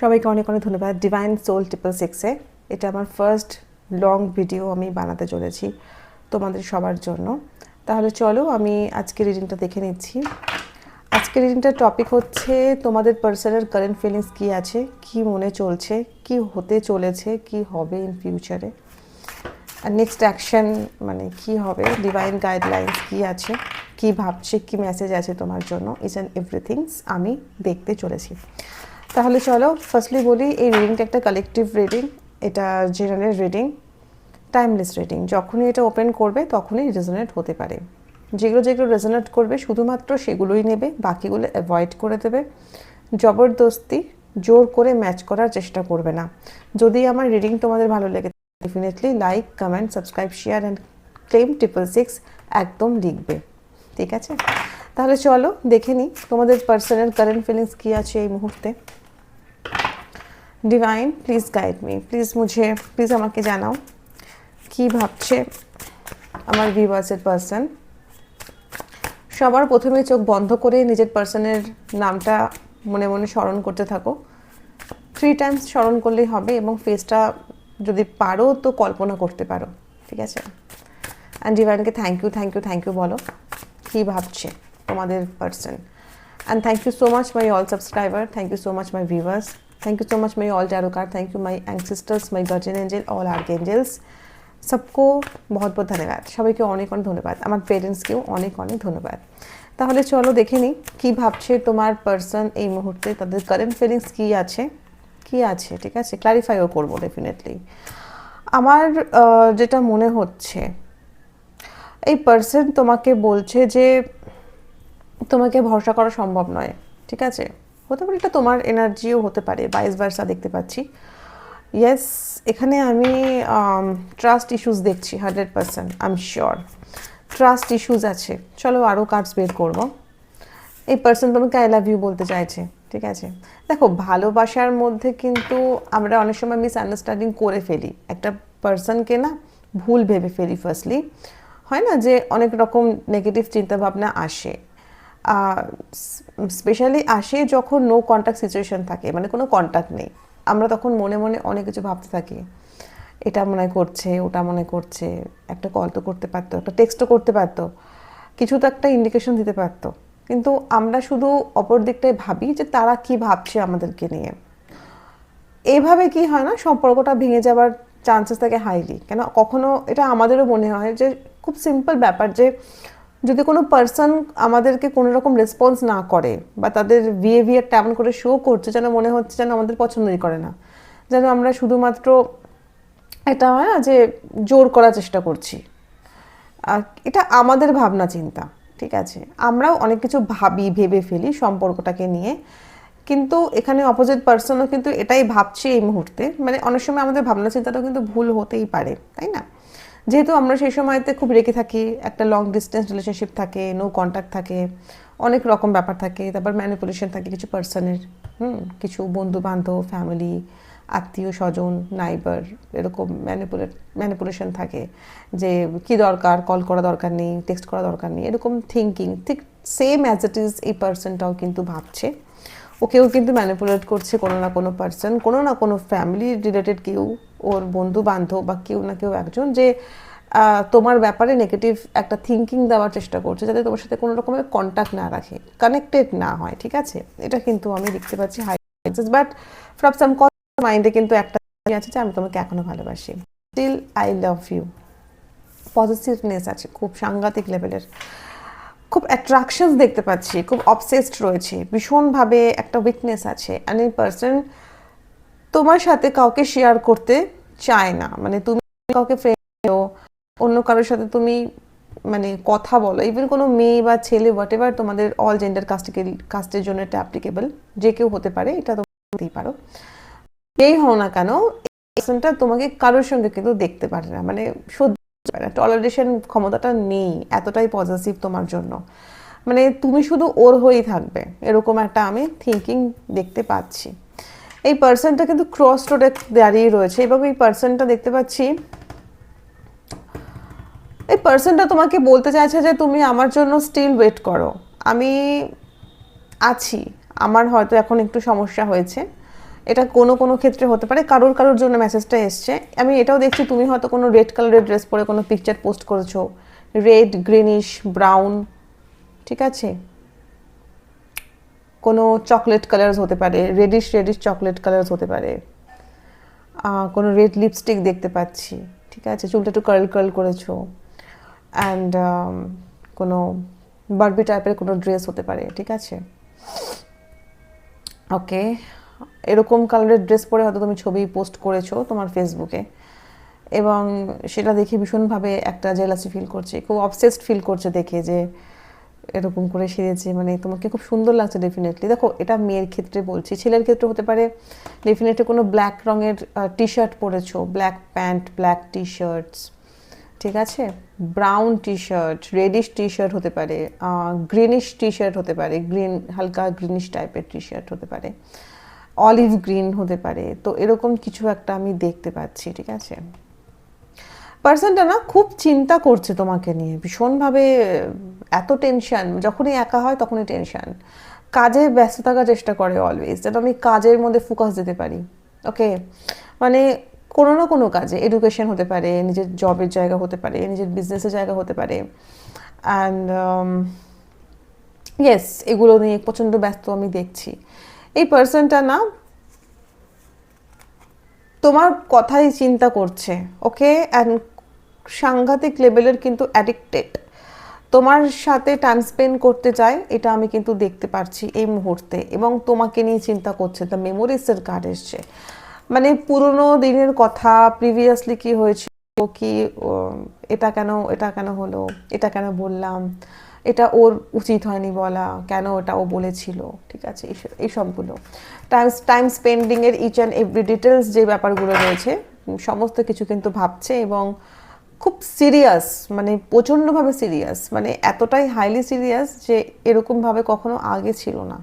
সবাইকে অনেক অনেক ধন্যবাদ। ডিভাইন সোল ট্রিপল সিক্সে এটা আমার ফার্স্ট লং ভিডিও আমি বানাতে চলেছি তোমাদের সবার জন্য। তাহলে চলো আমি আজকের রিডিংটা দেখে নিচ্ছি। আজকের রিডিংটার টপিক হচ্ছে তোমাদের পার্সোনাল কারেন্ট ফিলিংস কী আছে, কি মনে চলছে, কি হতে চলেছে, কি হবে ইন ফিউচারে আর নেক্সট অ্যাকশন মানে কি হবে ডিভাইন গাইডলাইন্স কি আছে, কি ভাবছে, কি মেসেজ আছে তোমার জন্য ইচ অ্যান্ড এভরিথিংস আমি দেখতে চলেছি। তাহলে চলো ফার্স্টলি বলি, এই রিডিংটা একটা কালেকটিভ রিডিং এটা জেনারেল রিডিং টাইমলেস রিডিং যখনই এটা ওপেন করবে, তখনই রেজোনেট হতে পারে। যেগুলো যেগুলো রেজোনেট করবে, শুধুমাত্র সেগুলোই নেবে, বাকিগুলো অ্যাভয়েড করে দেবে। জবরদস্তি, জোর করে ম্যাচ করার চেষ্টা করবে না। যদি আমার রিডিং তোমাদের ভালো লেগে definitely like comment subscribe share and claim triple six একদম লিখবে। ঠিক আছে? তাহলে চলো, দেখে নিই তোমাদের পার্সোনাল কারেন্ট ফিলিংস কী আছে এই মুহূর্তে। Divine please guide me please মুঝে প্লিজ আমাকে জানাও কি ভাবছে আমার ভিভার্সের পার্সন সবার প্রথমে চোখ বন্ধ করে নিজের পার্সনের নামটা মনে মনে স্মরণ করতে থাকো। থ্রি টাইমস স্মরণ করলেই হবে এবং ফেসটা যদি পারো তো কল্পনা করতে পারো, ঠিক আছে? And ডিভাইনকে thank you thank you thank you বলো কী ভাবছে তোমাদের person and thank you so much my all subscriber thank you so much my viewers thank you so much my all tarot card thank you my ancestors my guardian angel all archangels सबको বহুত বহুত ধন্যবাদ সবাইকে অনেক অনেক ধন্যবাদ আমার পেরেন্টসকেও অনেক অনেক ধন্যবাদ তাহলে চলো দেখে নিই কী ভাবছে তোমার পার্সন এই মুহূর্তে তাদের কারেন্ট ফিলিংস কী আছে কী আছে ঠিক আছে ক্লারিফাইও করবো ডেফিনেটলি আমার আহ, যেটা মনে হচ্ছে এই পার্সন তোমাকে বলছে যে তোমাকে ভরসা করা সম্ভব নয় ঠিক আছে হতে পারে, এটা তোমার এনার্জিও হতে পারে বাইশ ভার্সা দেখতে পাচ্ছি। ইয়েস এখানে আমি ট্রাস্ট ইস্যুস দেখছি hundred percent I am sure trust issues আছে। চলো আরও কার্ডস বের করব। এই পার্সন তোমাকে আই লাভ ইউ বলতে চাইছে, ঠিক আছে? দেখো, ভালোবাসার মধ্যে কিন্তু আমরা অনেক সময় মিস আন্ডারস্ট্যান্ডিং করে ফেলি। একটা পার্সনকে না ভুল ভেবে ফেলি ফার্স্টলি হয় না যে অনেক রকম নেগেটিভ চিন্তাভাবনা আসে। স্পেশালি আসে যখন নো কন্ট্যাক্ট সিচুয়েশন থাকে মানে কোনো কন্ট্যাক্ট নেই। আমরা তখন মনে মনে অনেক কিছু ভাবতে থাকি। এটা মনে করছে, ওটা মনে করছে, একটা কল তো করতে পারতো, একটা টেক্সটও করতে পারতো, কিছু তো একটা ইন্ডিকেশন দিতে পারতো। কিন্তু আমরা শুধু অপর দিকটায় ভাবি যে তারা কি ভাবছে আমাদেরকে নিয়ে। এইভাবে কি হয় না, সম্পর্কটা ভেঙে যাওয়ার চান্সেস থাকে হাইলি কেন? কখনো এটা আমাদেরও মনে হয় যে খুব সিম্পল ব্যাপার যে যদি কোনো পার্সন আমাদেরকে কোনো রকম রেসপন্স না করে বা তাদের বিহেভিয়ারটা এমন করে শো করছে যেন মনে হচ্ছে যেন আমাদের পছন্দই করে না, যেন আমরা শুধুমাত্র এটা হয় না যে জোর করার চেষ্টা করছি। আর এটা আমাদের ভাবনা চিন্তা, ঠিক আছে? আমরাও অনেক কিছু ভাবি, ভেবে ফেলি সম্পর্কটাকে নিয়ে। কিন্তু এখানে অপোজিট পার্সনও কিন্তু এটাই ভাবছে এই মুহূর্তে। মানে অনেক সময় আমাদের ভাবনা চিন্তাটাও কিন্তু ভুল হতেই পারে, তাই না? যেহেতু আমরা সেই সময়তে খুব রেখে থাকি, একটা লং ডিস্টেন্স রিলেশনশিপ থাকে নো কন্ট্যাক্ট থাকে, অনেক রকম ব্যাপার থাকে, তারপর ম্যানিপুলেশন থাকে কিছু পার্সনের হুম, কিছু বন্ধু বান্ধব ফ্যামিলি আত্মীয়, স্বজন নাইবার এরকম ম্যানিপুলেট ম্যানিপুলেশন থাকে যে কি দরকার কল করা দরকার নেই টেক্সট করা দরকার নেই, এরকম থিঙ্কিং ঠিক সেম অ্যাজ ইট ইজ এই পার্সনটাও কিন্তু ভাবছে। ওকেও কিন্তু ম্যানিপুলেট করছে কোনো না কোনো পার্সন কোনো না কোনো ফ্যামিলি রিলেটেড কেউ ওর বন্ধু বান্ধব বা কেউ না কেউ একজন যে তোমার ব্যাপারে নেগেটিভ একটা থিঙ্কিং দেওয়ার চেষ্টা করছে যাতে তোমার সাথে কোনো রকমের কন্ট্যাক্ট না রাখে কানেক্টেড না হয়, ঠিক আছে? এটা কিন্তু আমি দেখতে পাচ্ছি হাই বাট ফ্রম সাম মাইন্ডে কিন্তু একটা আছে যে আমি তোমাকে এখনও ভালোবাসি। Still I love you positiveness আছে, খুব সাংঘাতিক লেভেলের খুব অ্যাট্রাকশনস দেখতে পাচ্ছি, খুব অবসেসড রয়েছে, ভীষণভাবে একটা উইকনেস আছে। অ্যান্ড এই পার্সন তোমার সাথে কাউকে শেয়ার করতে চায় না। মানে তুমি কাউকে ফ্রেন্ড অন্য কারোর সাথে তুমি মানে কথা বলো। ইভেন কোনো মেয়ে বা ছেলে হোয়াট এভার তোমাদের অল জেন্ডার কাস্টিকে কাস্টের জন্য এটা অ্যাপ্লিকেবল যে কেউ হতে পারে, এটা তোমরা হতেই পারো। যেই হও না কেন পার্সনটা তোমাকে কারোর সঙ্গে কিন্তু দেখতে পারে না। মানে পারে না। টলারেশন ক্ষমতাটা নেই, এতটাই পজিটিভ তোমার জন্য। মানে তুমি শুধু ওর হয়েই থাকবে। এরকম একটা আমি থিঙ্কিং দেখতে পাচ্ছি। এই পার্সনটা কিন্তু ক্রস রোডে দাঁড়িয়ে রয়েছে এবং এই পার্সনটা দেখতে পাচ্ছি। এই পার্সনটা তোমাকে বলতে চাইছে যে তুমি আমার জন্য স্টিল ওয়েট করো। আমি আছি, আমার হয়তো এখন একটু সমস্যা হয়েছে। এটা কোনো কোনো ক্ষেত্রে হতে পারে, কারোর কারোর জন্য মেসেজটা এসছে। আমি এটাও দেখছি, তুমি হয়তো কোনো রেড কালারের ড্রেস পরে কোনো পিকচার পোস্ট করেছ। রেড গ্রিনিশ ব্রাউন ঠিক আছে? কোনো চকলেট কালার্স হতে পারে রেডিশ রেডিশ চকলেট কালার্স হতে পারে কোনো রেড লিপস্টিক দেখতে পাচ্ছি, ঠিক আছে? চুলটা একটু কার্ল কার্ল করেছ অ্যান্ড কোনো বার্বি টাইপের কোনো ড্রেস হতে পারে, ঠিক আছে? ওকে এরকম কালারের ড্রেস পরে হয়তো তুমি ছবি পোস্ট করেছ তোমার ফেসবুকে এবং সেটা দেখে ভীষণভাবে একটা জেলাসি ফিল করছে, খুব অবসেসড ফিল করছে দেখে যে এরকম করে সেরেছে মানে তোমাকে খুব সুন্দর লাগছে ডেফিনেটলি দেখো, এটা মেয়ের ক্ষেত্রে বলছি, ছেলের ক্ষেত্রে হতে পারে ডেফিনেটলি কোনো ব্ল্যাক রঙের টি শার্ট পরেছো ব্ল্যাক প্যান্ট ব্ল্যাক টি শার্টস ঠিক আছে? Brown T shirt reddish T shirt হতে পারে গ্রিনিশ টি শার্ট হতে পারে গ্রিন হালকা গ্রিনিশ টাইপের টি শার্ট হতে পারে অলিভ গ্রিন হতে পারে। তো এরকম কিছু একটা আমি দেখতে পাচ্ছি, ঠিক আছে? পার্সনটা না খুব চিন্তা করছে তোমাকে নিয়ে। ভীষণভাবে এত টেনশন যখনই একা হয় তখনই টেনশন কাজে ব্যস্ত থাকার চেষ্টা করে অলওয়েজ যেন আমি কাজের মধ্যে ফোকাস দিতে পারি। ওকে মানে কোনো না কোনো কাজে এডুকেশন হতে পারে, নিজের জবের জায়গা হতে পারে, নিজের বিজনেসের জায়গা হতে পারে। অ্যান্ড ইয়েস এগুলো নিয়ে প্রচণ্ড ব্যস্ত আমি দেখছি। এই পার্সনটা না তোমার কথাই চিন্তা করছে। ওকে অ্যান্ড সাংঘাতিক লেভেলের কিন্তু অ্যাডিক্টেড তোমার সাথে টাইম স্পেন্ড করতে চায়, এটা আমি কিন্তু দেখতে পারছি এই মুহূর্তে এবং তোমাকে নিয়ে চিন্তা করছে দ্য মেমোরিসের কার্ড এসছে। মানে পুরনো দিনের কথা প্রিভিয়াসলি কি হয়েছিল, কি এটা কেন এটা কেন হলো, এটা কেন বললাম, এটা ওর উচিত হয়নি বলা, কেন ওটা ও বলেছিল, ঠিক আছে, এই সবগুলো। টাইম টাইম স্পেন্ডিংয়ের ইচ অ্যান্ড এভরি ডিটেলস যে ব্যাপারগুলো রয়েছে, সমস্ত কিছু কিন্তু ভাবছে এবং খুব সিরিয়াস মানে প্রচণ্ডভাবে সিরিয়াস মানে এতটাই হাইলি সিরিয়াস যে এরকমভাবে কখনো আগে ছিল না।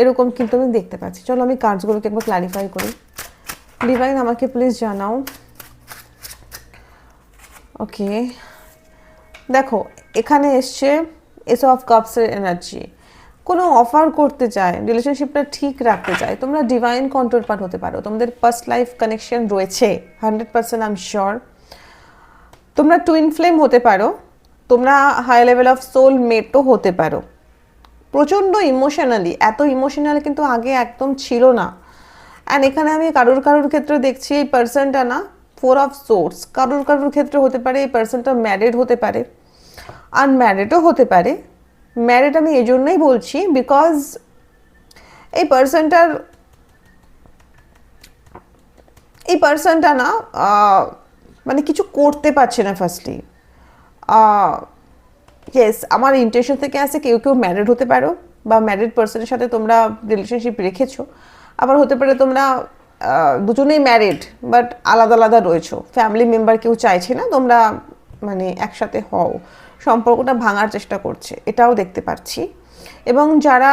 এরকম কিন্তু আমি দেখতে পাচ্ছি। চলো আমি কার্ডসগুলোকে একবার ক্লারিফাই করি। ডিভাইন আমাকে প্লিজ জানাও। ওকে দেখো, এখানে এসছে এস অফ কাপসের এনার্জি কোনো অফার করতে চায় রিলেশনশিপটা ঠিক রাখতে চায়, তোমরা ডিভাইন কন্ট্রোল পার্ট হতে পারো। তোমাদের ফার্স্ট লাইফ কানেকশন রয়েছে hundred percent I am sure তোমরা টুইন ফ্লেম হতে পারো, তোমরা হাই লেভেল অফ সোল মেটও হতে পারো। প্রচণ্ড ইমোশনালি এত ইমোশনাল কিন্তু আগে একদম ছিল না। অ্যান্ড এখানে আমি কারোর কারোর ক্ষেত্রে দেখছি এই পার্সনটা না ফোর অফ সোর্স কারোর কারোর ক্ষেত্রে হতে পারে, এই পার্সনটা ম্যারিড হতে পারে আনম্যারিডও হতে পারে। ম্যারিড আমি এই জন্যই বলছি বিকজ এই পার্সনটার এই পার্সনটা না মানে কিছু করতে পারছে না ফার্স্টলি ইয়েস আমার ইন্টেনশন থেকে আসে কেউ কেউ ম্যারিড হতে পারো বা ম্যারিড পার্সনের সাথে তোমরা রিলেশনশিপ রেখেছো। আবার হতে পারে তোমরা দুজনেই ম্যারিড বাট আলাদা আলাদা রয়েছো। ফ্যামিলি মেম্বার কেউ চাইছে না তোমরা মানে একসাথে হও। সম্পর্কটা ভাঙার চেষ্টা করছে, এটাও দেখতে পাচ্ছি। এবং যারা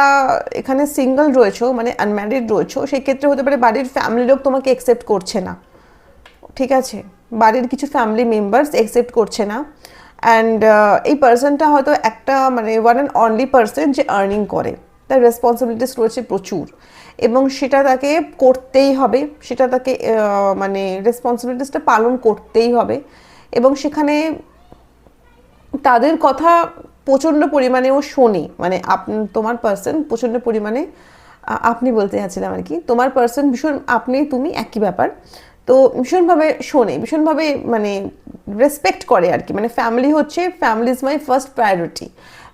এখানে সিঙ্গল রয়েছো মানে আনম্যারিড রয়েছো, সেই ক্ষেত্রে হতে পারে বাড়ির ফ্যামিলি লোক তোমাকে অ্যাকসেপ্ট করছে না। ঠিক আছে? বাড়ির কিছু ফ্যামিলি মেম্বার্স অ্যাকসেপ্ট করছে না। অ্যান্ড এই পার্সনটা হয়তো একটা মানে ওয়ান অ্যান্ড অনলি পার্সন যে আর্নিং করে। তার রেসপন্সিবিলিটিস রয়েছে প্রচুর। এবং সেটা তাকে করতেই হবে। সেটা তাকে মানে রেসপন্সিবিলিটিসটা পালন করতেই হবে। এবং সেখানে তাদের কথা প্রচণ্ড পরিমাণে ও শোনে। মানে আপ, তোমার পার্সন প্রচণ্ড পরিমাণে আপনি বলতে যাচ্ছিলাম আর কি। তোমার পার্সন ভীষণ, আপনি, তুমি একই ব্যাপার। তো ভীষণভাবে শোনে, ভীষণভাবে মানে রেসপেক্ট করে আর কি। মানে ফ্যামিলি হচ্ছে family is my first priority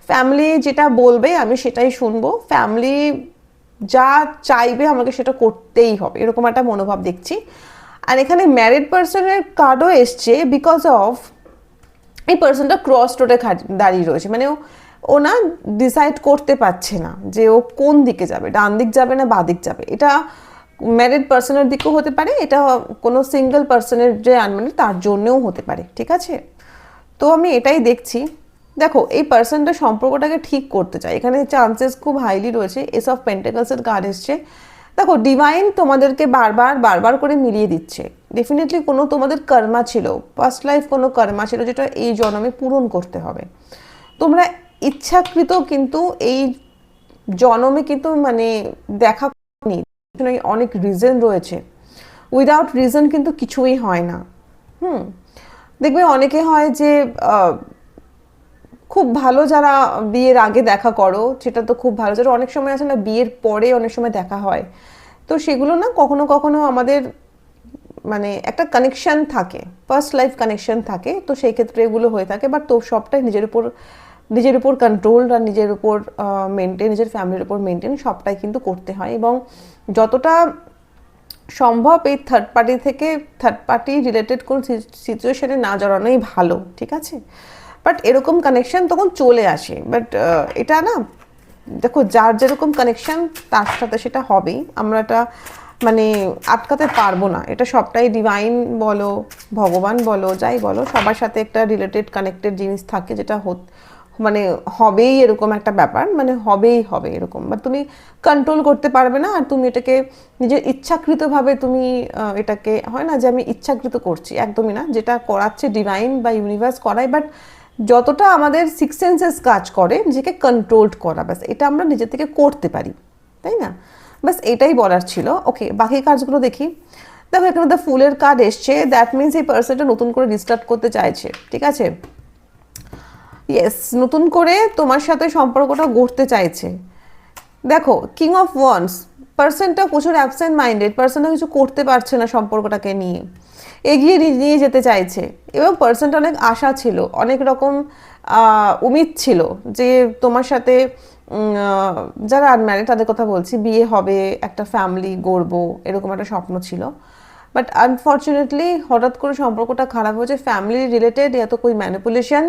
family যেটা বলবে, আমি সেটাই শুনব। ফ্যামিলি যা চাইবে আমাকে সেটা করতেই হবে, এরকম একটা মনোভাব দেখছি। আর এখানে ম্যারিড পার্সনের কার্ডও এসছে বিকজ অফ এই পার্সনটা ক্রস রোডে দাঁড়িয়ে রয়েছে। মানে ও না ডিসাইড করতে পারছে না যে ও কোন দিকে যাবে, ডান দিক যাবে না বা দিক যাবে। এটা ম্যারিড পার্সনের দিকেও হতে পারে, এটা কোনো সিঙ্গেল পার্সনের যে আনম্যারিড তার জন্যও হতে পারে, ঠিক আছে? তো আমি এটাই দেখছি। দেখো, এই পার্সনটা সম্পর্কটাকে ঠিক করতে চায়। এখানে চান্সেস খুব হাইলি রয়েছে এস অফ পেন্টাকলসের কার্ড এসছে। দেখো ডিভাইন তোমাদেরকে বারবার বারবার করে মিলিয়ে দিচ্ছে। ডেফিনেটলি কোনো তোমাদের কর্মা ছিল ফার্স্ট লাইফ কোনো কর্মা ছিল, যেটা এই জন্মে পূরণ করতে হবে। তোমরা ইচ্ছাকৃত কিন্তু এই জন্মে কিন্তু মানে দেখা অনেক রিজন রয়েছে। উইদাউট রিজন কিন্তু কিছুই হয় না। হুম, দেখবে অনেকে হয় যে খুব ভালো যারা বিয়ের আগে দেখা করো, সেটা তো খুব ভালো। যারা অনেক সময় আছে না, বিয়ের পরে অনেক সময় দেখা হয়। তো সেগুলো না কখনো কখনো আমাদের মানে একটা কানেকশন থাকে ফার্স্ট লাইফ কানেকশন থাকে। তো সেই ক্ষেত্রে এগুলো হয়ে থাকে বাট তো সবটাই নিজের উপর নিজের উপর কন্ট্রোল আর নিজের উপর মেনটেন নিজের ফ্যামিলির উপর মেনটেন সবটাই কিন্তু করতে হয় এবং যতটা সম্ভব এই থার্ড পার্টি থেকে থার্ড পার্টি রিলেটেড কোনো সিচুয়েশানে না জড়ানোই ভালো, ঠিক আছে? বাট এরকম কানেকশান তখন চলে আসে। বাট এটা না, দেখো যার যেরকম কানেকশন তার সাথে সেটা হবেই। আমরা এটা মানে আটকাতে পারব না। এটা সবটাই ডিভাইন বলো, ভগবান বলো, যাই বলো, সবার সাথে একটা রিলেটেড কানেক্টেড জিনিস থাকে যেটা মানে হবেই এরকম একটা ব্যাপার মানে হবেই হবে এরকম। বা তুমি কন্ট্রোল করতে পারবে না, আর তুমি এটাকে নিজের ইচ্ছাকৃতভাবে তুমি এটাকে, হয় না যে আমি ইচ্ছাকৃত করছি, একদমই না। যেটা করাচ্ছে ডিভাইন বা ইউনিভার্স করাই বাট যতটা আমাদের সিক্স সেন্সেস কাজ করে, নিজেকে কন্ট্রোলড করা, ব্যাস, এটা আমরা নিজে থেকে করতে পারি, তাই না? ব্যাস, এটাই বলার ছিল। ওকে বাকি কাজগুলো দেখি। দেখো, এখানে দ্য ফুলের কার্ড এসছে দ্যাট মিনস এই পার্সনটা নতুন করে রিস্টার্ট করতে চাইছে, ঠিক আছে? ইয়েস নতুন করে তোমার সাথে সম্পর্কটা গড়তে চাইছে। দেখো কিং অফ ওয়ান্স পার্সনটা প্রচুর অ্যাবসেন্ট মাইন্ডেড পার্সনটা কিছু করতে পারছে না সম্পর্কটাকে নিয়ে। এগিয়ে নিয়ে যেতে চাইছে। এবং পার্সনটা অনেক আশা ছিল, অনেক রকম উমিদ ছিল যে তোমার সাথে যারা আনম্যারিড তাদের কথা বলছি, বিয়ে হবে, একটা ফ্যামিলি গড়বো, এরকম একটা স্বপ্ন ছিল। বাট আনফর্চুনেটলি হঠাৎ করে সম্পর্কটা খারাপ হয়েছে ফ্যামিলি রিলেটেড এত কই ম্যানিপুলেশন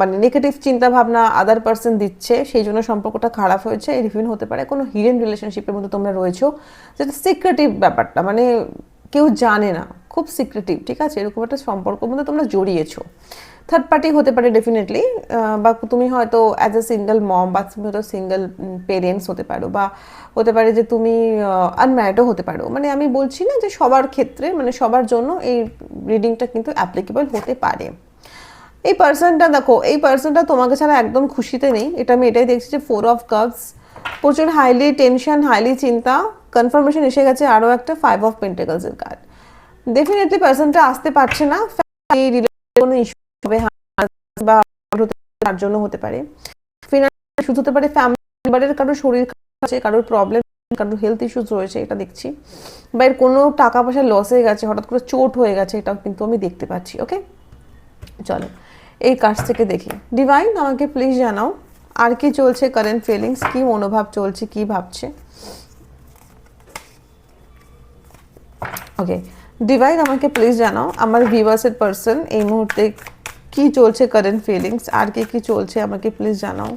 মানে নেগেটিভ চিন্তা ভাবনা আদার পার্সন দিচ্ছে, সেই জন্য সম্পর্কটা খারাপ হয়েছে ইভেন হতে পারে। কোনো হিডেন রিলেশনশিপের মধ্যে তোমরা রয়েছো, যেটা সিক্রেটিভ ব্যাপারটা মানে কেউ জানে না, খুব সিক্রেটিভ ঠিক আছে? এরকম একটা সম্পর্কের মধ্যে তোমরা জড়িয়েছো। থার্ড পার্টি হতে পারে ডেফিনেটলি বা তুমি হয়তো অ্যাজ এ সিঙ্গেল মম বা তুমি হয়তো সিঙ্গেল পেরেন্টস হতে পারো, বা হতে পারে যে তুমি আনম্যারিডও হতে পারো। মানে আমি বলছি না যে সবার ক্ষেত্রে মানে সবার জন্য এই রিডিংটা কিন্তু অ্যাপ্লিকেবল হতে পারে। এই পার্সনটা দেখো, এই পার্সনটা তোমাকে ছাড়া একদম খুশিতে নেই। এটা আমি এটাই দেখছি যে ফোর অফ কাপস প্রচুর হাইলি টেনশন হাইলি চিন্তা কনফার্মেশন এসে গেছে আরও একটা ফাইভ অফ পেন্টেকলসের কার্ড ডেফিনেটলি পার্সনটা আসতে পারছে না। কোনো ইস্যু হবে বা তার জন্য হতে পারে। ফিনান্সিয়াল ইস্যুস হতে পারে ফ্যামিলি মেম্বারের কারোর শরীর খারাপ আছে, কারোর প্রবলেম কারোর হেলথ ইস্যুস রয়েছে, এটা দেখছি। বা এর কোনো টাকা পয়সা লস হয়ে গেছে, হঠাৎ করে চোট হয়ে গেছে, এটাও কিন্তু আমি দেখতে পাচ্ছি ওকে চলো। এই কাজ থেকে দেখি ডিভাইন আমাকে প্লিজ জানাও, আর কি চলছে কারেন্ট ফিলিংস কি মনোভাব চলছে, কি ভাবছে? ওকে ডিভাইন আমাকে প্লিজ জানাও, আমার ভিভার্সের পার্সন এই মুহূর্তে কি চলছে কারেন্ট ফিলিংস আর কি কি চলছে, আমাকে প্লিজ জানাও।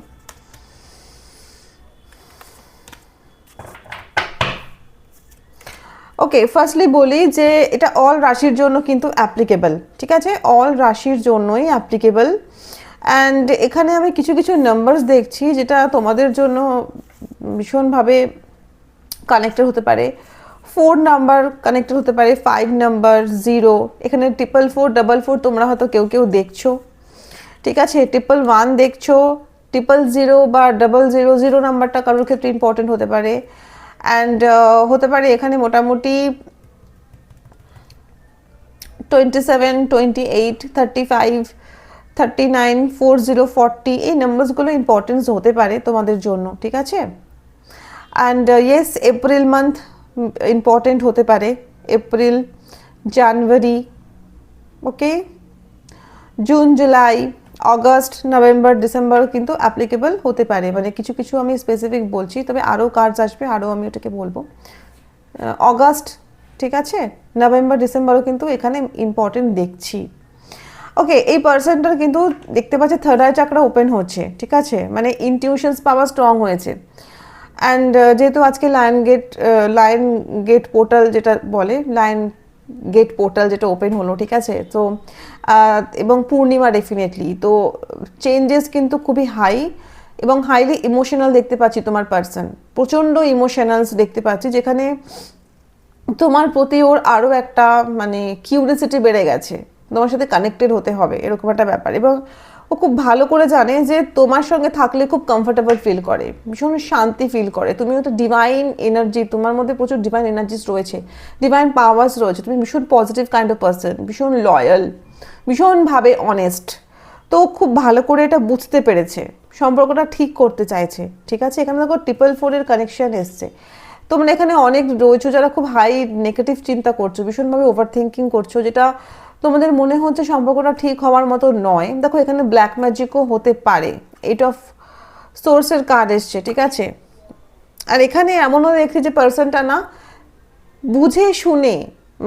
ওকে ফার্স্টলি বলি যে এটা অল রাশির জন্য কিন্তু অ্যাপ্লিকেবল ঠিক আছে? অল রাশির জন্যই অ্যাপ্লিকেবল অ্যান্ড এখানে আমি কিছু কিছু নাম্বারস দেখছি যেটা তোমাদের জন্য ভীষণভাবে কানেক্টেড হতে পারে। ফোর নাম্বার কানেক্টেড হতে পারে ফাইভ নাম্বার জিরো এখানে ট্রিপল ফোর ডাবল ফোর তোমরা হয়তো কেউ কেউ দেখছ। ঠিক আছে ট্রিপল ওয়ান দেখছ ট্রিপল জিরো বা ডাবল জিরো জিরো নাম্বারটা কারোর ক্ষেত্রে ইম্পর্টেন্ট হতে পারে। অ্যান্ড হতে পারে এখানে মোটামুটি twenty seven twenty eight thirty five thirty nine four zero এই ইম্পর্টেন্স হতে পারে তোমাদের জন্য, ঠিক আছে? And yes April month important হতে পারে। April January okay June July August November December কিন্তু অ্যাপ্লিকেবল হতে পারে। মানে কিছু কিছু আমি স্পেসিফিক বলছি, তবে আরও কার্ডস আসবে, আরও আমি ওটাকে বলব। অগস্ট ঠিক আছে? নভেম্বর ডিসেম্বরও কিন্তু এখানে ইম্পর্টেন্ট দেখছি। ওকে এই পার্সনটার কিন্তু দেখতে পাচ্ছি থার্ড আই চাকরা ওপেন হচ্ছে, ঠিক আছে? মানে ইনটিউশনস পাওয়া স্ট্রং হয়েছে। অ্যান্ড যেহেতু আজকে lion gate lion gate portal যেটা বলে লায়ন গেট পোর্টাল যেটা ওপেন হলো, ঠিক আছে? তো এবং পূর্ণিমা ডেফিনেটলি তো চেঞ্জেস কিন্তু খুবই হাই এবং হাইলি ইমোশনাল দেখতে পাচ্ছি তোমার পার্সন প্রচণ্ড ইমোশনালস দেখতে পাচ্ছি, যেখানে তোমার প্রতি ওর আরও একটা মানে কিউরিয়াসিটি বেড়ে গেছে। তোমার সাথে কানেক্টেড হতে হবে, এরকম একটা ব্যাপার। এবং ও খুব ভালো করে জানে যে তোমার সঙ্গে থাকলে খুব কমফোর্টেবল ফিল করে, ভীষণ শান্তি ফিল করে। তুমি হয়তো ডিভাইন এনার্জি তোমার মধ্যে প্রচুর ডিভাইন এনার্জিস রয়েছে ডিভাইন পাওয়ার্স রয়েছে। তুমি ভীষণ পজিটিভ কাইন্ড অফ পার্সন ভীষণ লয়াল ভীষণভাবে অনেস্ট তো খুব ভালো করে এটা বুঝতে পেরেছে, সম্পর্কটা ঠিক করতে চাইছে। ঠিক আছে? এখানে দেখো ট্রিপল ফোরের কানেকশন এসছে। তোমরা এখানে অনেক রয়েছো যারা খুব হাই নেগেটিভ চিন্তা করছ, ভীষণভাবে ওভার থিঙ্কিং করছ, যেটা তোমাদের মনে হচ্ছে সম্পর্কটা ঠিক হওয়ার মতো নয়। দেখো, এখানে ব্ল্যাক ম্যাজিকও হতে পারে। এইট অফ সোর্সের কার্ড এসছে, ঠিক আছে? আর এখানে এমনও দেখছি যে পার্সনটা না বুঝে শুনে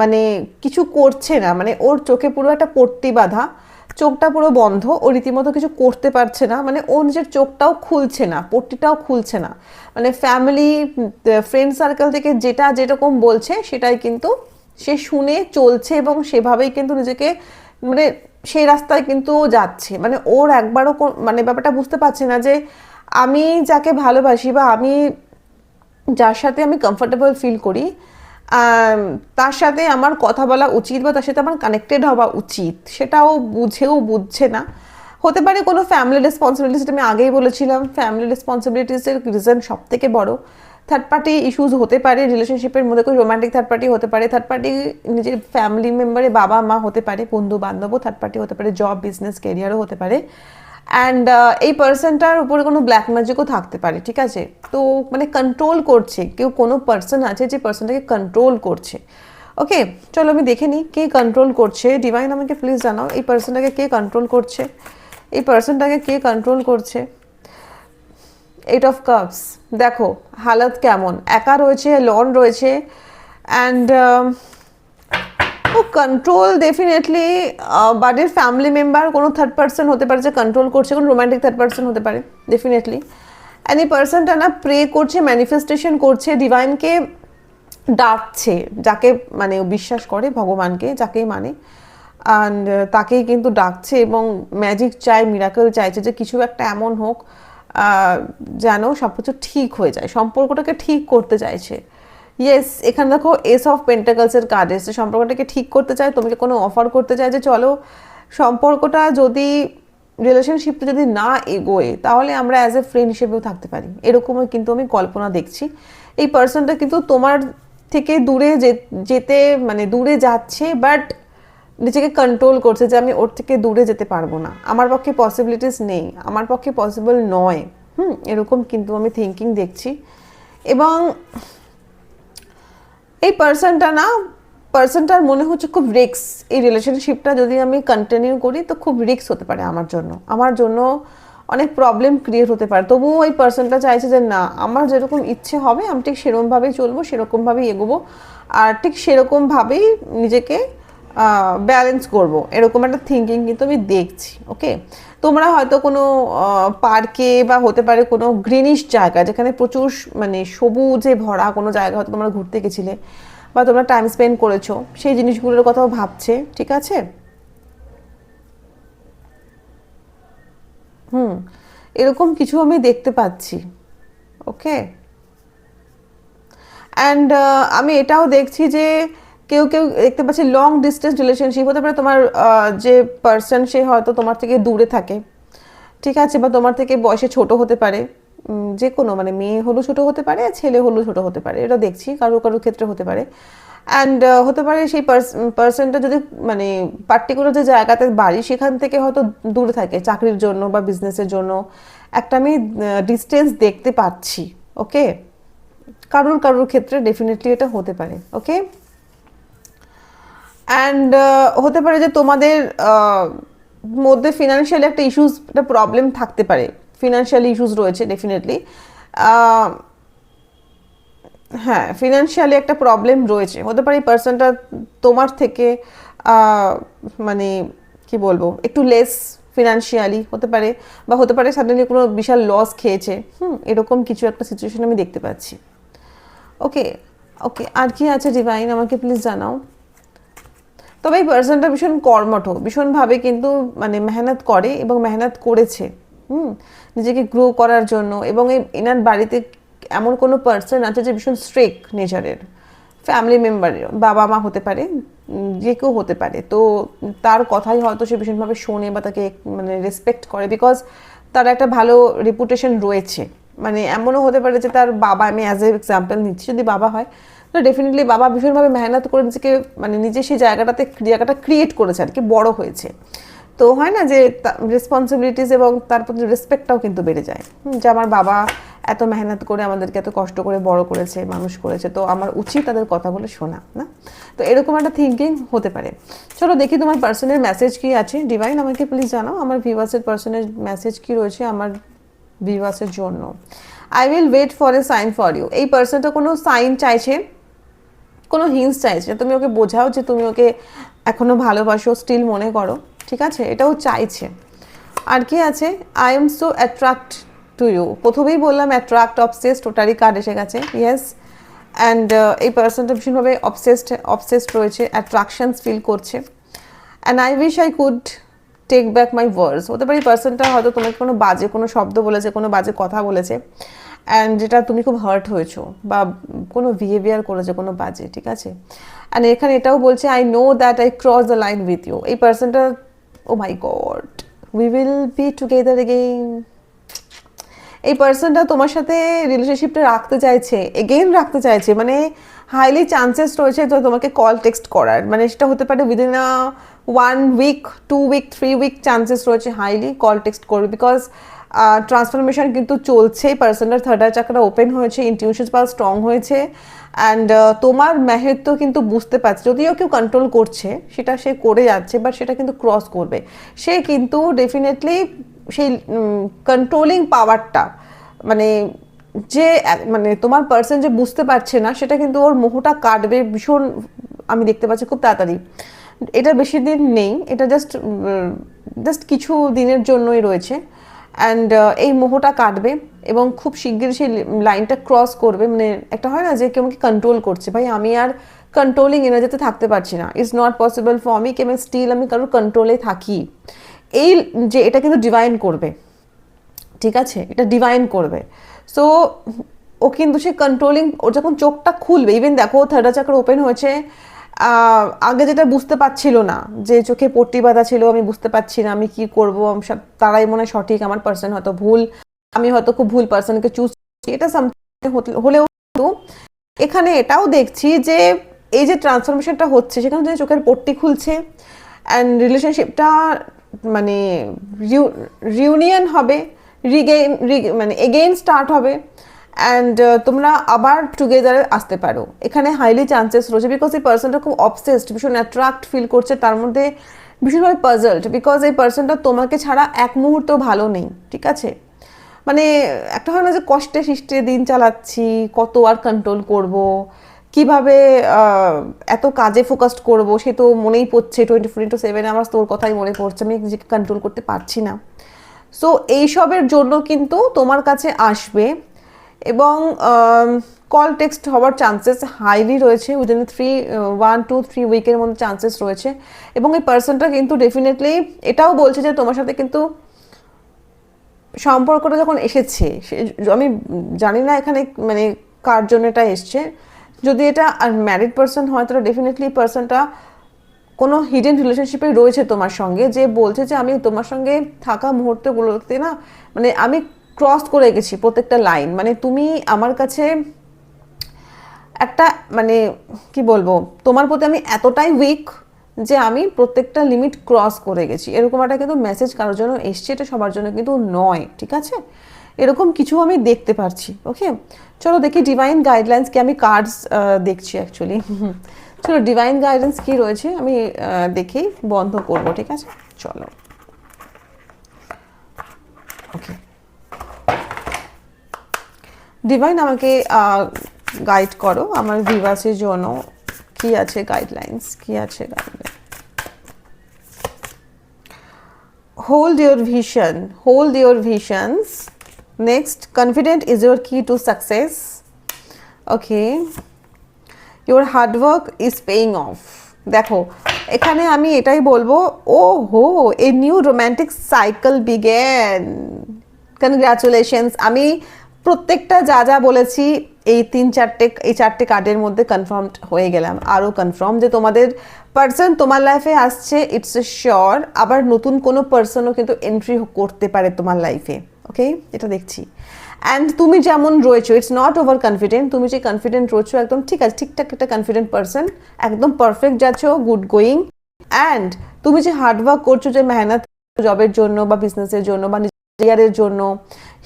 মানে কিছু করছে না। মানে ওর চোখে পুরো একটা পট্টি বাঁধা, চোখটা পুরো বন্ধ, ও রীতিমতো কিছু করতে পারছে না। মানে ওর নিজের চোখটাও খুলছে না, পট্টিটাও খুলছে না। মানে ফ্যামিলি ফ্রেন্ড সার্কেল থেকে যেটা যেরকম বলছে, সেটাই কিন্তু সে শুনে, চলছে এবং সেভাবেই কিন্তু নিজেকে মানে সেই রাস্তায় কিন্তু যাচ্ছে। মানে ওর একবারও মানে ব্যাপারটা বুঝতে পারছে না যে আমি যাকে ভালোবাসি বা আমি যার সাথে আমি কমফোর্টেবল ফিল করি তার সাথে আমার কথা বলা উচিত বা তার সাথে আমার কানেক্টেড হওয়া উচিত, সেটাও বুঝেও বুঝছে না। হতে পারে কোনো ফ্যামিলি রেসপন্সিবিলিটিস আমি আগেই বলেছিলাম ফ্যামিলি রেসপন্সিবিলিটিসের রিজন সব থেকে বড়। থার্ড পার্টি ইস্যুস হতে পারে রিলেশনশিপের মধ্যে কোনো রোমান্টিক থার্ড পার্টি হতে পারে থার্ড পার্টি নিজের ফ্যামিলি মেম্বারে বাবা, মা হতে পারে, বন্ধু বান্ধবও থার্ড পার্টি হতে পারে জব বিজনেস কেরিয়ারও হতে পারে। অ্যান্ড এই পার্সনটার উপরে কোনো ব্ল্যাক ম্যাজিকও থাকতে পারে, ঠিক আছে? তো মানে কন্ট্রোল করছে, কেউ কোনো পার্সন আছে যে পার্সনটাকে কন্ট্রোল করছে। ওকে চলো আমি দেখে নিই কে কন্ট্রোল করছে। ডিভাইন আমাকে প্লিজ জানাও, এই পার্সনটাকে কে কন্ট্রোল করছে? এই পার্সনটাকে কে কন্ট্রোল করছে? এইট অফ কাপস দেখো, হালত কেমন? একা রয়েছে, লন রয়েছে অ্যান্ড কন্ট্রোল ডেফিনেটলি বাড়ির ফ্যামিলি মেম্বার কোনো থার্ড পার্সন হতে পারে যে কন্ট্রোল করছে, কোনো রোমান্টিক থার্ড পার্সন হতে পারে ডেফিনেটলি অ্যান্ড এই পার্সনটা না প্রে করছে ম্যানিফেস্টেশন করছে ডিভাইনকে ডাকছে, যাকে মানে বিশ্বাস করে, ভগবানকে, যাকেই মানে অ্যান্ড তাকেই কিন্তু ডাকছে এবং ম্যাজিক চায় মিরাকেল চাইছে যে কিছু একটা এমন হোক যেন সব কিছু ঠিক হয়ে যায়, সম্পর্কটাকে ঠিক করতে চাইছে। ইয়েস এখানে দেখো এস অফ পেন্টাকলসের কার্ড এসছে। সম্পর্কটাকে ঠিক করতে চায়, তোমাকে কোনো অফার করতে চায় যে চলো, সম্পর্কটা যদি রিলেশনশিপটা যদি না এগোয়, তাহলে আমরা অ্যাজ এ ফ্রেন্ড হিসেবেও থাকতে পারি। এরকমই কিন্তু আমি কল্পনা দেখছি। এই পার্সনটা কিন্তু তোমার থেকে দূরে যেতে মানে দূরে যাচ্ছে বাট নিজেকে কন্ট্রোল করছে যে আমি ওর থেকে দূরে যেতে পারব না। আমার পক্ষে পসিবিলিটিস নেই, আমার পক্ষে পসিবল নয়। হুম, এরকম কিন্তু আমি থিঙ্কিং দেখছি। এবং এই পার্সনটা না পার্সনটার মনে হচ্ছে খুব রিক্স এই রিলেশনশিপটা যদি আমি কন্টিনিউ করি তো খুব রিক্স হতে পারে আমার জন্য। আমার জন্য অনেক প্রবলেম ক্রিয়েট হতে পারে। তবুও ওই পার্সনটা চাইছে যে না, আমার যেরকম ইচ্ছে হবে, আমি ঠিক সেরকমভাবেই চলবো, সেরকমভাবেই এগোবো। আর ঠিক সেরকমভাবেই নিজেকে ব্যালেন্স করব। এরকম একটা থিঙ্কিং কিন্তু আমি দেখছি ওকে তোমরা হয়তো কোনো পার্কে বা হতে পারে কোনো গ্রিনিশ জায়গা, যেখানে প্রচুর মানে সবুজে ভরা কোনো জায়গা হয়তো তোমরা ঘুরতে গেছিলে বা তোমরা টাইম স্পেন্ড করেছ, সেই জিনিসগুলোর কথাও ভাবছে, ঠিক আছে? হুম, এরকম কিছু আমি দেখতে পাচ্ছি ওকে অ্যান্ড আমি এটাও দেখছি যে কেউ কেউ দেখতে পাচ্ছি লং ডিস্টেন্স রিলেশনশিপ হতে পারে। তোমার যে পার্সন সে হয়তো তোমার থেকে দূরে থাকে। ঠিক আছে? বা তোমার থেকে বয়সে ছোট হতে পারে। যে কোনো মানে মেয়ে হলেও ছোট হতে পারে, ছেলে হলেও ছোট হতে পারে। এটা দেখছি, কারও কারও ক্ষেত্রে হতে পারে। অ্যান্ড হতে পারে সেই পার্সনটা যদি মানে পার্টিকুলার যে জায়গাতে বাড়ি, সেখান থেকে হয়তো দূরে থাকে, চাকরির জন্য বা বিজনেসের জন্য। একটা আমি ডিস্টেন্স দেখতে পাচ্ছি ওকে কারোর কারোর ক্ষেত্রে ডেফিনেটলি এটা হতে পারে ওকে অ্যান্ড হতে পারে যে তোমাদের মধ্যে ফিনান্সিয়ালি একটা ইস্যুস একটা প্রবলেম থাকতে পারে। ফিনান্সিয়ালি ইস্যুস রয়েছে ডেফিনেটলি হ্যাঁ ফিনান্সিয়ালি একটা প্রবলেম রয়েছে। হতে পারে এই পার্সনটা তোমার থেকে মানে কি বলব, একটু লেস ফিনান্সিয়ালি হতে পারে বা হতে পারে সাডেনলি কোনো বিশাল লস খেয়েছে। হুম, এরকম কিছু একটা সিচুয়েশন আমি দেখতে পাচ্ছি। ওকে ওকে আর কি আছে ডিভাইন আমাকে প্লিজ জানাও। তবে এই পার্সনটা ভীষণ কর্মঠ, ভীষণভাবে কিন্তু মানে মেহনত করে এবং মেহনত করেছে, হুম? নিজেকে গ্রো করার জন্য এবং এই এনার বাড়িতে এমন কোনো পার্সন আছে যে ভীষণ স্ট্রিক নেচারের ফ্যামিলি মেম্বার বাবা মা হতে পারে যে কেউ হতে পারে। তো তার কথাই হয়তো সে ভীষণভাবে শোনে বা তাকে মানে রেসপেক্ট করে বিকজ তার একটা ভালো রেপুটেশন রয়েছে। মানে এমনও হতে পারে যে তার বাবা, আমি অ্যাজ এ এক্সাম্পল নিচ্ছি, যদি বাবা হয় তো ডেফিনেটলি বাবা ভীষণভাবে মেহনত করে নিজেকে মানে নিজে সেই জায়গাটাতে, জায়গাটা ক্রিয়েট করেছে আর কি, বড় হয়েছে। তো হয় না যে রেসপন্সিবিলিটিস এবং তার প্রতি রেসপেক্টটাও কিন্তু বেড়ে যায়। যে আমার বাবা এত মেহনত করে আমাদেরকে এত কষ্ট করে বড় করেছে, মানুষ করেছে, তো আমার উচিত তাদের কথাগুলো শোনা, না? তো এরকম একটা থিঙ্কিং হতে পারে। চলো দেখি তোমার পার্সনের মেসেজ কি আছে। ডিভাইন আমাকে প্লিজ জানাও, আমার ভিউয়ার্সের পার্সনের মেসেজ কি রয়েছে আমার ভিউয়ার্সের জন্য। I will wait for a sign for you এই পার্সনটা কোনো সাইন চাইছে? কোনো হিন্স চাইছে তুমি ওকে বোঝাও যে তুমি ওকে এখনও ভালোবাসো স্টিল মনে করো, ঠিক আছে? এটাও চাইছে। আর কি আছে? I am so attract to you প্রথমেই বললাম অ্যাট্রাক্ট অবসেসড ওটারই কার্ড এসে গেছে ইয়েস অ্যান্ড এই পার্সনটা ভীষণভাবে অবসেসড অবসেসড রয়েছে অ্যাট্রাকশনস ফিল করছে। And I wish I could take back my words হতে পারে এই পার্সনটা হয়তো তোমাকে কোনো বাজে, কোনো শব্দ বলেছে, কোনো বাজে কথা বলেছে। অ্যান্ড যেটা তুমি খুব হার্ট হয়েছো বা কোনো বিহেভিয়ার করেছে, কোনো বাজে, ঠিক আছে? অ্যান্ড এখানে এটাও বলছে I know that I cross the line with you এই পার্সনটা ও my god we will be together again এই পার্সনটা তোমার সাথে রিলেশনশিপটা রাখতে চাইছে এগেইন রাখতে চাইছে মানে হাইলি চান্সেস রয়েছে তো তোমাকে কল টেক্সট করার। মানে সেটা হতে পারে within a one week two week three week chances রয়েছে হাইলি কল টেক্সট করবে বিকজ ট্রান্সফরমেশন কিন্তু চলছে পার্সনটার থার্ড আই চাকরা ওপেন হয়েছে ইনটিউশন পাওয়ার স্ট্রং হয়েছে। অ্যান্ড তোমার মেহেত্ব কিন্তু বুঝতে পারছে। যদিও কেউ কন্ট্রোল করছে, সেটা সে করে যাচ্ছে বাট সেটা কিন্তু ক্রস করবে। সে কিন্তু ডেফিনেটলি সেই কন্ট্রোলিং পাওয়ারটা মানে যে মানে তোমার পার্সন যে বুঝতে পারছে না, সেটা কিন্তু ওর মোহটা কাটবে ভীষণ, আমি দেখতে পাচ্ছি খুব তাড়াতাড়ি। এটা বেশি দিন নেই, এটা জাস্ট জাস্ট কিছু দিনের জন্যই রয়েছে। অ্যান্ড এই মোহটা কাটবে এবং খুব শিগগিরই সেই লাইনটা ক্রস করবে। মানে একটা হয় না যে কেউ আমাকে কন্ট্রোল করছে। ভাই, আমি আর কন্ট্রোলিং এনার্জিতে থাকতে পারছি না। It's not possible for me কেমন স্টিল আমি কারোর কন্ট্রোলে থাকি। এই যে এটা কিন্তু ডিভাইন করবে। ঠিক আছে? এটা ডিভাইন করবে। সো ও কিন্তু সে কন্ট্রোলিং ও যখন চোখটা খুলবে ইভেন দেখো থার্ড চাকর ওপেন হয়েছে। আগে যেটা বুঝতে পারছিল না, যে চোখে পট্টি বাঁধা ছিল, আমি বুঝতে পারছি না, আমি কি করব তারাই মনে সঠিক, আমার পার্সন হয়তো ভুল, আমি হয়তো খুব ভুল পার্সনকে চুজ করছি, এটা সামথিং হলেও এখানে এটাও দেখছি যে এই যে ট্রান্সফরমেশনটা হচ্ছে, সেখানে যে চোখের পট্টি খুলছে অ্যান্ড রিলেশনশিপটা মানে রিউনিয়ন হবে রিগেইন মানে এগেইন স্টার্ট হবে অ্যান্ড তোমরা আবার টুগেদারে আসতে পারো। এখানে হাইলি চান্সেস রয়েছে বিকজ এই পার্সনটা খুব অবসেসড ভীষণ অ্যাট্রাক্ট ফিল করছে। তার মধ্যে ভীষণভাবে পাজলড বিকজ এই পার্সনটা তোমাকে ছাড়া এক মুহূর্ত ভালো নেই, ঠিক আছে? মানে একটা হয় না যে কষ্টে সৃষ্টে দিন চালাচ্ছি, কত আর কন্ট্রোল করব, কীভাবে এত কাজে ফোকাসড করব, সে তো মনেই পড়ছে টোয়েন্টি ফোর ইন্টু সেভেন আমার তোর কথাই মনে পড়ছে, আমি নিজেকে কন্ট্রোল করতে পারছি না। সো এইসবের জন্য কিন্তু তোমার কাছে আসবে এবং কল টেক্সট হওয়ার চান্সেস হাইলি রয়েছে। Within three one two three উইকের মধ্যে চান্সেস রয়েছে। এবং এই পার্সনটা কিন্তু ডেফিনেটলি এটাও বলছে যে তোমার সাথে কিন্তু সম্পর্কটা যখন এসেছে আমি জানি না এখানে মানে কার জন্য এটা এসছে। যদি এটা ম্যারিড পার্সন হয়, তাহলে ডেফিনেটলি পার্সনটা কোনো হিডেন রিলেশনশিপে রয়েছে তোমার সঙ্গে। যে বলছে যে আমি তোমার সঙ্গে থাকা মুহূর্তগুলোতে না মানে আমি ক্রস করে গেছি প্রত্যেকটা লাইন মানে তুমি আমার কাছে একটা মানে কি বলব, তোমার প্রতি আমি এতটাই উইক যে আমি প্রত্যেকটা লিমিট ক্রস করে গেছি। এরকম একটা কিন্তু মেসেজ কারোর জন্য এসছে, এটা সবার জন্য কিন্তু নয়, ঠিক আছে? এরকম কিছু আমি দেখতে পারছি ওকে চলো দেখি ডিভাইন গাইডলাইন্স কি, আমি কার্ডস দেখছি অ্যাকচুয়ালি চলো ডিভাইন গাইডেন্স কি রয়েছে, আমি দেখেই বন্ধ করব, ঠিক আছে? চলো। ওকে ডিভাইন আমাকে গাইড করো আমার ভিভাসের জন্য কি আছে গাইডলাইন্স কি আছে guideline hold your vision hold your visions next confident is your key to success okay your hard work is paying off দেখো এখানে আমি এটাই বলবো ও হো a new romantic cycle begin congratulations আমি প্রত্যেকটা যা যা বলেছি, এই তিন চারটে, এই চারটে কার্ডের মধ্যে কনফার্ম হয়ে গেলাম। আরও কনফার্ম যে তোমাদের পার্সন তোমার লাইফে আসছে ইটস এ শিওর আবার নতুন কোনো পার্সনও কিন্তু এন্ট্রি করতে পারে তোমার লাইফে ওকে এটা দেখছি। অ্যান্ড তুমি যেমন রয়েছো ইটস নট ওভার কনফিডেন্ট তুমি যে কনফিডেন্ট রয়েছো, একদম ঠিক আছে, ঠিকঠাক একটা কনফিডেন্ট পার্সন একদম পারফেক্ট যাচ্ছ গুড গোয়িং অ্যান্ড তুমি যে হার্ডওয়ার্ক করছ, যে মেহনত জবের জন্য বা বিজনেসের জন্য বা ক্যারিয়ারের জন্য,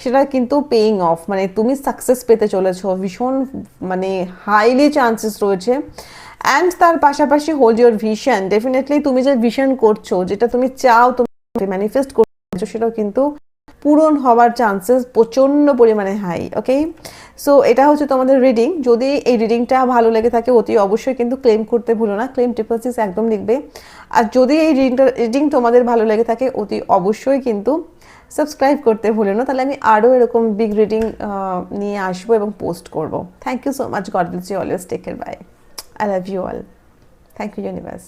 সেটা কিন্তু পেইং অফ মানে তুমি সাকসেস পেতে চলেছো, ভীষণ মানে হাইলি চান্সেস রয়েছে। অ্যান্ড তার পাশাপাশি হোল্ড ইউর ভিশন ডেফিনেটলি তুমি যে ভিশন করছ, যেটা তুমি চাও, তুমি ম্যানিফেস্ট করছ, সেটাও কিন্তু পূরণ হওয়ার চান্সেস প্রচণ্ড পরিমাণে হাই ওকে সো এটা হচ্ছে তোমাদের রিডিং যদি এই রিডিংটা ভালো লেগে থাকে, অতি অবশ্যই কিন্তু ক্লেম করতে ভুলো না। ক্লেম ট্রিপল একদম লিখবে। আর যদি এই রিডিংটা রিডিং তোমাদের ভালো লেগে থাকে, অতি অবশ্যই কিন্তু সাবস্ক্রাইব করতে ভুলে না, তাহলে আমি আরও এরকম বিগ রিডিং নিয়ে আসব এবং পোস্ট করব। Thank you so much god you always take care bye I love you all thank you universe